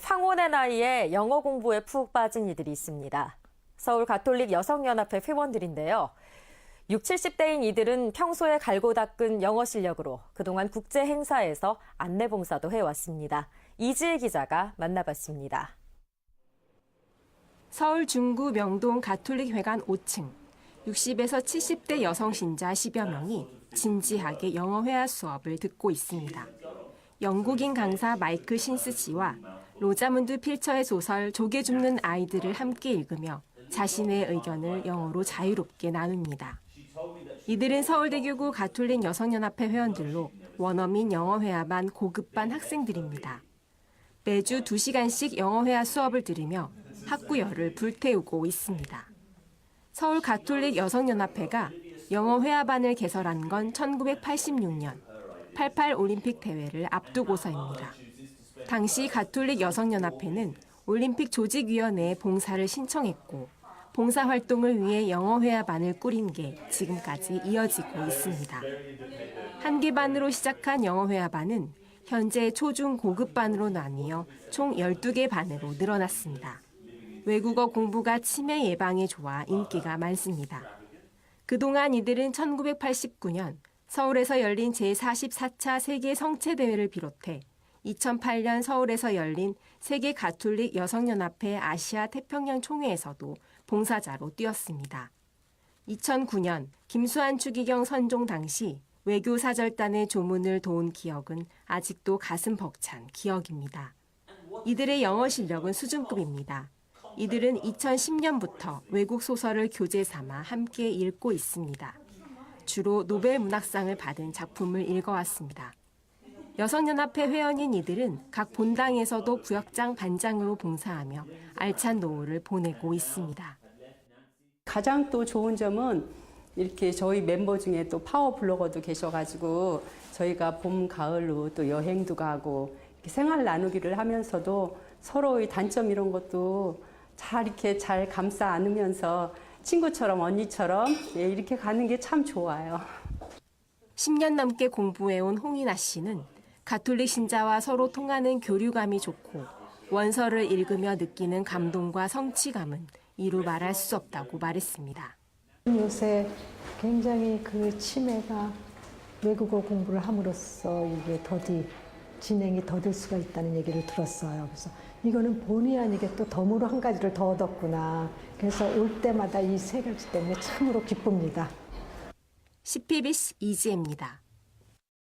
황혼의 나이에 영어 공부에 푹 빠진 이들이 있습니다. 서울 가톨릭 여성연합회 회원들인데요. 60, 70대인 이들은 평소에 갈고 닦은 영어 실력으로 그동안 국제 행사에서 안내 봉사도 해왔습니다. 이지혜 기자가 만나봤습니다. 서울 중구 명동 가톨릭 회관 5층 60에서 70대 여성 신자 10여 명이 진지하게 영어 회화 수업을 듣고 있습니다. 영국인 강사 마이클 신스 씨와 로자문드 필처의 소설 조개 줍는 아이들을 함께 읽으며 자신의 의견을 영어로 자유롭게 나눕니다. 이들은 서울대교구 가톨릭 여성연합회 회원들로 원어민 영어 회화반 고급반 학생들입니다. 매주 2시간씩 영어 회화 수업을 들으며 학구열을 불태우고 있습니다. 서울 가톨릭 여성연합회가 영어 회화반을 개설한 건 1986년 88 올림픽 대회를 앞두고서입니다. 당시 가톨릭 여성연합회는 올림픽 조직위원회에 봉사를 신청했고 봉사 활동을 위해 영어 회화반을 꾸린 게 지금까지 이어지고 있습니다. 한 개 반으로 시작한 영어 회화반은 현재 초중 고급 반으로 나뉘어 총 12개 반으로 늘어났습니다. 외국어 공부가 치매 예방에 좋아 인기가 많습니다. 그동안 이들은 1989년 서울에서 열린 제44차 세계 성체 대회를 비롯해 2008년 서울에서 열린 세계 가톨릭 여성연합회 아시아 태평양 총회에서도 봉사자로 뛰었습니다. 2009년 김수환 추기경 선종 당시 외교사절단의 조문을 도운 기억은 아직도 가슴 벅찬 기억입니다. 이들의 영어 실력은 수준급입니다. 이들은 2010년부터 외국 소설을 교재 삼아 함께 읽고 있습니다. 주로 노벨 문학상을 받은 작품을 읽어왔습니다. 여성연합회 회원인 이들은 각 본당에서도 구역장 반장으로 봉사하며 알찬 노후를 보내고 있습니다. 가장 또 좋은 점은 이렇게 저희 멤버 중에 또 파워 블로거도 계셔가지고 저희가 봄, 가을로 또 여행도 가고 이렇게 생활 나누기를 하면서도 서로의 단점 이런 것도 잘 이렇게 잘 감싸 안으면서 친구처럼 언니처럼 예, 이렇게 가는 게 참 좋아요. 10년 넘게 공부해온 홍인아 씨는 가톨릭 신자와 서로 통하는 교류감이 좋고 원서를 읽으며 느끼는 감동과 성취감은 이루 말할 수 없다고 말했습니다. 요새 굉장히 그 치매가 외국어 공부를 함으로써 이게 더디 진행이 더딜 수가 있다는 얘기를 들었어요. 그래서 이거는 본의 아니게 또 덤으로 한 가지를 더 얻었구나. 그래서 올 때마다 이 세 가지 때문에 참으로 기쁩니다. CPBC 이지혜입니다.